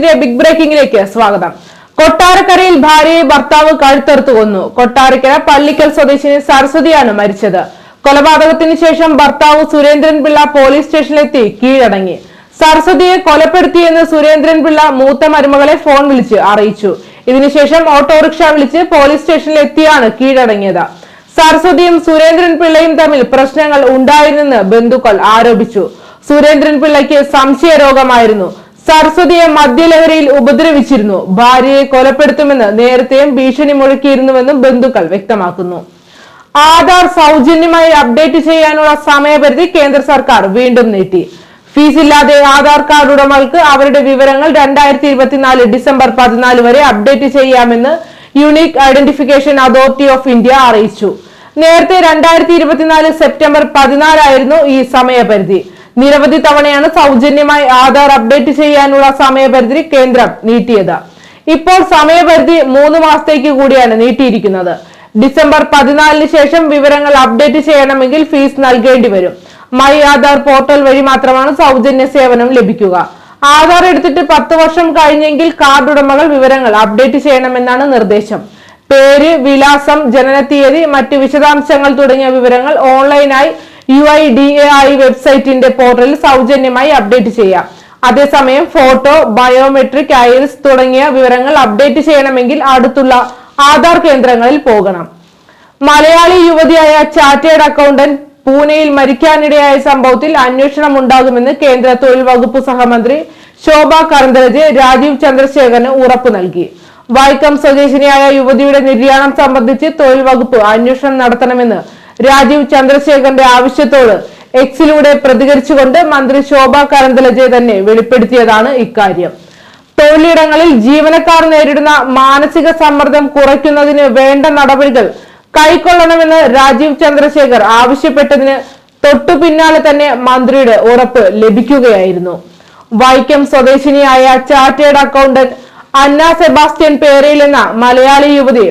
ന്യൂസിന്റെ ബിഗ് ബ്രേക്കിംഗിലേക്ക് സ്വാഗതം. കൊട്ടാരക്കരയിൽ ഭാര്യയെ ഭർത്താവ് കഴുത്തറുത്തു കൊന്നു. കൊട്ടാരക്കര പള്ളിക്കൽ സ്വദേശിനി സരസ്വതിയാണ് മരിച്ചത്. കൊലപാതകത്തിന് ശേഷം ഭർത്താവ് സുരേന്ദ്രൻ പിള്ള പോലീസ് സ്റ്റേഷനിലെത്തി കീഴടങ്ങി. സരസ്വതിയെ കൊലപ്പെടുത്തിയെന്ന് സുരേന്ദ്രൻ പിള്ള മൂത്ത മരുമകളെ ഫോൺ വിളിച്ച് അറിയിച്ചു. ഇതിനുശേഷം ഓട്ടോറിക്ഷ വിളിച്ച് പോലീസ് സ്റ്റേഷനിലെത്തിയാണ് കീഴടങ്ങിയത്. സരസ്വതിയും സുരേന്ദ്രൻ പിള്ളയും തമ്മിൽ പ്രശ്നങ്ങൾ ഉണ്ടായിരുന്നെന്ന് ബന്ധുക്കൾ ആരോപിച്ചു. സുരേന്ദ്രൻ പിള്ളയ്ക്ക് സംശയ രോഗമായിരുന്നു സരസ്വതിയെ മദ്യലഹരിയിൽ ഉപദ്രവിച്ചിരുന്നു. ഭാര്യയെ കൊലപ്പെടുത്തുമെന്ന് നേരത്തെയും ഭീഷണി മുഴക്കിയിരുന്നുവെന്നും ബന്ധുക്കൾ വ്യക്തമാക്കുന്നു. ആധാർ സൗജന്യമായി അപ്ഡേറ്റ് ചെയ്യാനുള്ള സമയപരിധി കേന്ദ്ര സർക്കാർ വീണ്ടും നീട്ടി. ഫീസ് ഇല്ലാതെ ആധാർ കാർഡ് ഉടമകൾക്ക് അവരുടെ വിവരങ്ങൾ രണ്ടായിരത്തി ഇരുപത്തിനാല് ഡിസംബർ പതിനാല് വരെ അപ്ഡേറ്റ് ചെയ്യാമെന്ന് unique identification authority of India അറിയിച്ചു. നേരത്തെ രണ്ടായിരത്തി ഇരുപത്തിനാല് സെപ്റ്റംബർ പതിനാലായിരുന്നു ഈ സമയപരിധി. നിരവധി തവണയാണ് സൗജന്യമായി ആധാർ അപ്ഡേറ്റ് ചെയ്യാനുള്ള സമയപരിധി കേന്ദ്രം നീട്ടിയത്. ഇപ്പോൾ സമയപരിധി മൂന്ന് മാസത്തേക്ക് കൂടിയാണ് നീട്ടിയിരിക്കുന്നത്. ഡിസംബർ പതിനാലിന് ശേഷം വിവരങ്ങൾ അപ്ഡേറ്റ് ചെയ്യണമെങ്കിൽ ഫീസ് നൽകേണ്ടി വരും. മൈ ആധാർ പോർട്ടൽ വഴി മാത്രമാണ് സൗജന്യ സേവനം ലഭിക്കുക. ആധാർ എടുത്തിട്ട് പത്ത് വർഷം കഴിഞ്ഞെങ്കിൽ കാർഡ് ഉടമകൾ വിവരങ്ങൾ അപ്ഡേറ്റ് ചെയ്യണമെന്നാണ് നിർദ്ദേശം. പേര് വിലാസം ജനനത്തീയതി മറ്റ് വിശദാംശങ്ങൾ തുടങ്ങിയ വിവരങ്ങൾ ഓൺലൈനായി U I D A I വെബ്സൈറ്റിന്റെ പോർട്ടലിൽ സൗജന്യമായി അപ്ഡേറ്റ് ചെയ്യാം. അതേസമയം ഫോട്ടോ ബയോമെട്രിക് ഐൽസ് തുടങ്ങിയ വിവരങ്ങൾ അപ്ഡേറ്റ് ചെയ്യണമെങ്കിൽ അടുത്തുള്ള ആധാർ കേന്ദ്രങ്ങളിൽ പോകണം. മലയാളി യുവതിയായ ചാറ്റേഡ് അക്കൗണ്ടന്റ് പൂനെയിൽ മരിക്കാനിടയായ സംഭവത്തിൽ അന്വേഷണം ഉണ്ടാകുമെന്ന് കേന്ദ്ര തൊഴിൽ വകുപ്പ് സഹമന്ത്രി ശോഭ കരന്തരജ് രാജീവ് ചന്ദ്രശേഖരന് ഉറപ്പ് നൽകി. വൈക്കം സ്വദേശിനിയായ യുവതിയുടെ നിര്യാണം സംബന്ധിച്ച് തൊഴിൽ വകുപ്പ് അന്വേഷണം നടത്തണമെന്ന് രാജീവ് ചന്ദ്രശേഖരന്റെ ആവശ്യത്തോട് എക്സിലൂടെ പ്രതികരിച്ചുകൊണ്ട് മന്ത്രി ശോഭ കരന്തലജെ തന്നെ വെളിപ്പെടുത്തിയതാണ് ഇക്കാര്യം. തൊഴിലിടങ്ങളിൽ ജീവനക്കാർ നേരിടുന്ന മാനസിക സമ്മർദ്ദം കുറയ്ക്കുന്നതിന് വേണ്ട നടപടികൾ കൈക്കൊള്ളണമെന്ന് രാജീവ് ചന്ദ്രശേഖർ ആവശ്യപ്പെട്ടതിന് തൊട്ടു പിന്നാലെ തന്നെ മന്ത്രിയുടെ ഉറപ്പ് ലഭിക്കുകയായിരുന്നു. വൈക്കം സ്വദേശിനിയായ ചാർട്ടേഡ് അക്കൗണ്ടന്റ് അന്ന സെബാസ്റ്റ്യൻ പേരയിൽ എന്ന മലയാളി യുവതി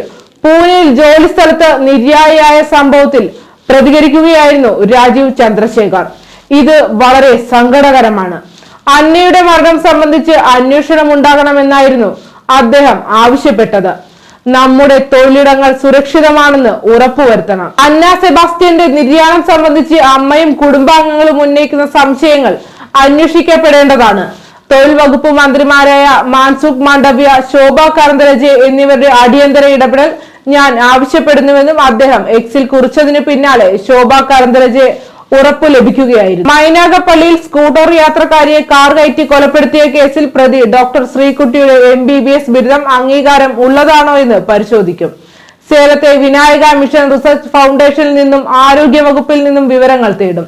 പൂനെയിൽ ജോലി സ്ഥലത്ത് നിര്യായിയായ സംഭവത്തിൽ പ്രതികരിക്കുകയായിരുന്നു രാജീവ് ചന്ദ്രശേഖർ. ഇത് വളരെ സങ്കടകരമാണ്. അന്നയുടെ മരണം സംബന്ധിച്ച് അന്വേഷണം ഉണ്ടാകണമെന്നായിരുന്നു അദ്ദേഹം ആവശ്യപ്പെട്ടത്. നമ്മുടെ തൊഴിലിടങ്ങൾ സുരക്ഷിതമാണെന്ന് ഉറപ്പുവരുത്തണം. അന്ന സെബാസ്റ്റ്യന്റെ നിര്യാണം സംബന്ധിച്ച് അമ്മയും കുടുംബാംഗങ്ങളും ഉന്നയിക്കുന്ന സംശയങ്ങൾ അന്വേഷിക്കപ്പെടേണ്ടതാണ്. തൊഴിൽ വകുപ്പ് മന്ത്രിമാരായ മാൻസുഖ് മാണ്ഡവ്യ ശോഭ കാന്തരജെ എന്നിവരുടെ അടിയന്തര ഇടപെടൽ ഞാൻ ആവശ്യപ്പെടുന്നുവെന്നും അദ്ദേഹം എക്സിൽ കുറിച്ചതിന് പിന്നാലെ ശോഭ കരന്തരജെ ഉറപ്പു ലഭിക്കുകയായിരുന്നു. മൈനാഗപ്പള്ളിയിൽ സ്കൂട്ടർ യാത്രക്കാരിയെ കാർ കയറ്റി കൊലപ്പെടുത്തിയ കേസിൽ പ്രതി ഡോക്ടർ ശ്രീകുട്ടിയുടെ എം ബി ബി എസ് ബിരുദം അംഗീകാരം ഉള്ളതാണോ എന്ന് പരിശോധിക്കും. സേലത്തെ വിനായക മിഷൻ റിസർച്ച് ഫൗണ്ടേഷനിൽ നിന്നും ആരോഗ്യ വകുപ്പിൽ നിന്നും വിവരങ്ങൾ തേടും.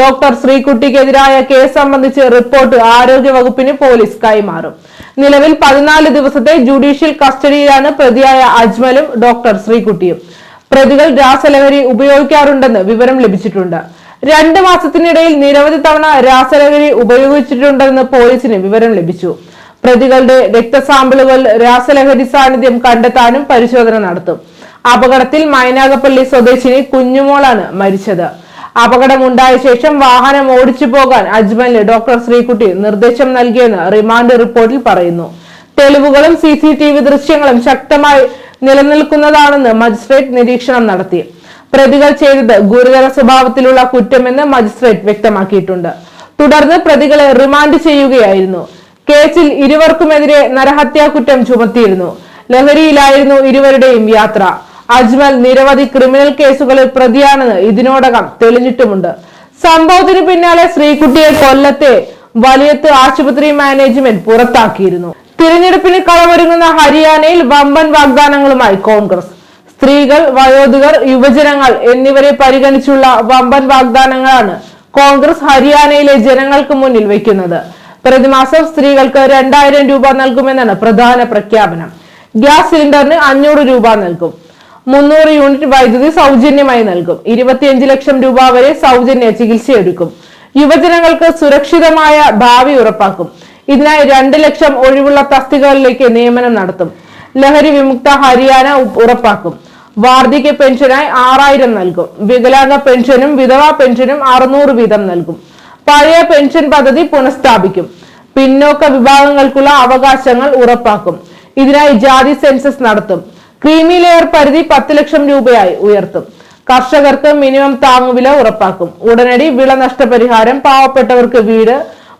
ഡോക്ടർ ശ്രീകുട്ടിക്കെതിരായ കേസ് സംബന്ധിച്ച് റിപ്പോർട്ട് ആരോഗ്യ വകുപ്പിന് പോലീസ് കൈമാറും. നിലവിൽ പതിനാല് ദിവസത്തെ ജുഡീഷ്യൽ കസ്റ്റഡിയിലാണ് പ്രതിയായ അജ്മലും ഡോക്ടർ ശ്രീകുട്ടിയും. പ്രതികൾ രാസലഹരി ഉപയോഗിക്കാറുണ്ടെന്ന് വിവരം ലഭിച്ചിട്ടുണ്ട്. രണ്ട് മാസത്തിനിടയിൽ നിരവധി തവണ രാസലഹരി ഉപയോഗിച്ചിട്ടുണ്ടെന്ന് പോലീസിന് വിവരം ലഭിച്ചു. പ്രതികളുടെ രക്തസാമ്പിളുകൾ രാസലഹരി സാന്നിധ്യം കണ്ടെത്താനും പരിശോധന നടത്തും. അപകടത്തിൽ മൈനാഗപ്പള്ളി സ്വദേശിനി കുഞ്ഞുമോളാണ് മരിച്ചത്. അപകടമുണ്ടായ ശേഷം വാഹനം ഓടിച്ചു പോകാൻ അജ്മലിന് ഡോക്ടർ ശ്രീകുട്ടി നിർദ്ദേശം നൽകിയെന്ന് റിമാൻഡ് റിപ്പോർട്ടിൽ പറയുന്നു. തെളിവുകളും സി സി ടി വി ദൃശ്യങ്ങളും ശക്തമായി നിലനിൽക്കുന്നതാണെന്ന് മജിസ്ട്രേറ്റ് നിരീക്ഷണം നടത്തി. പ്രതികൾ ചെയ്തത് ഗുരുതര സ്വഭാവത്തിലുള്ള കുറ്റമെന്ന് മജിസ്ട്രേറ്റ് വ്യക്തമാക്കിയിട്ടുണ്ട്. തുടർന്ന് പ്രതികളെ റിമാൻഡ് ചെയ്യുകയായിരുന്നു. കേസിൽ ഇരുവർക്കുമെതിരെ നരഹത്യാ കുറ്റം ചുമത്തിയിരുന്നു. ലഹരിയിലായിരുന്നു ഇരുവരുടെയും യാത്ര. അജ്മൽ നിരവധി ക്രിമിനൽ കേസുകളിൽ പ്രതിയാണെന്ന് ഇതിനോടകം തെളിഞ്ഞിട്ടുമുണ്ട്. സംഭവത്തിന് പിന്നാലെ ശ്രീകുട്ടിയെ കൊല്ലത്തെ വലിയത്ത് ആശുപത്രി മാനേജ്മെന്റ് പുറത്താക്കിയിരുന്നു. തിരഞ്ഞെടുപ്പിന് കളമൊരുങ്ങുന്ന ഹരിയാനയിൽ വമ്പൻ വാഗ്ദാനങ്ങളുമായി കോൺഗ്രസ്. സ്ത്രീകൾ വയോധികർ യുവജനങ്ങൾ എന്നിവരെ പരിഗണിച്ചുള്ള വമ്പൻ വാഗ്ദാനങ്ങളാണ് കോൺഗ്രസ് ഹരിയാനയിലെ ജനങ്ങൾക്ക് മുന്നിൽ വെക്കുന്നത്. പ്രതിമാസം സ്ത്രീകൾക്ക് രണ്ടായിരം രൂപ നൽകുമെന്നാണ് പ്രധാന പ്രഖ്യാപനം. ഗ്യാസ് സിലിണ്ടറിന് അഞ്ഞൂറ് രൂപ നൽകും. മുന്നൂറ് യൂണിറ്റ് വൈദ്യുതി സൗജന്യമായി നൽകും. ഇരുപത്തിയഞ്ച് ലക്ഷം രൂപ വരെ സൗജന്യ ചികിത്സയൊരുക്കും. യുവജനങ്ങൾക്ക് സുരക്ഷിതമായ ഭാവി ഉറപ്പാക്കും. ഇതിനായി രണ്ട് ലക്ഷം ഒഴിവുള്ള തസ്തികകളിലേക്ക് നിയമനം നടത്തും. ലഹരി വിമുക്ത ഹരിയാന ഉറപ്പാക്കും. വാർദ്ധക്യ പെൻഷനായി ആറായിരം നൽകും. വികലാംഗ പെൻഷനും വിധവാ പെൻഷനും അറുന്നൂറ് വീതം നൽകും. പഴയ പെൻഷൻ പദ്ധതി പുനഃസ്ഥാപിക്കും. പിന്നോക്ക വിഭാഗങ്ങൾക്കുള്ള അവകാശങ്ങൾ ഉറപ്പാക്കും. ഇതിനായി ജാതി സെൻസസ് നടത്തും. ക്രീമി ലെയർ പരിധി പത്ത് ലക്ഷം രൂപയായി ഉയർത്തും. കർഷകർക്ക് മിനിമം താങ്ങുവില ഉറപ്പാക്കും. ഉടനടി വിള നഷ്ടപരിഹാരം പാവപ്പെട്ടവർക്ക് വീട്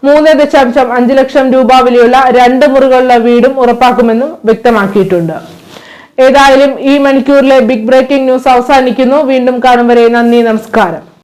മൂന്ന് ദശാംശം അഞ്ച് ലക്ഷം രൂപ വിലയുള്ള രണ്ട് മുറികളുള്ള വീടും ഉറപ്പാക്കുമെന്നും വ്യക്തമാക്കിയിട്ടുണ്ട്. ഏതായാലും ഈ മണിക്കൂറിലെ ബിഗ് ബ്രേക്കിംഗ് ന്യൂസ് അവസാനിക്കുന്നു. വീണ്ടും കാണും വരെ നന്ദി നമസ്കാരം.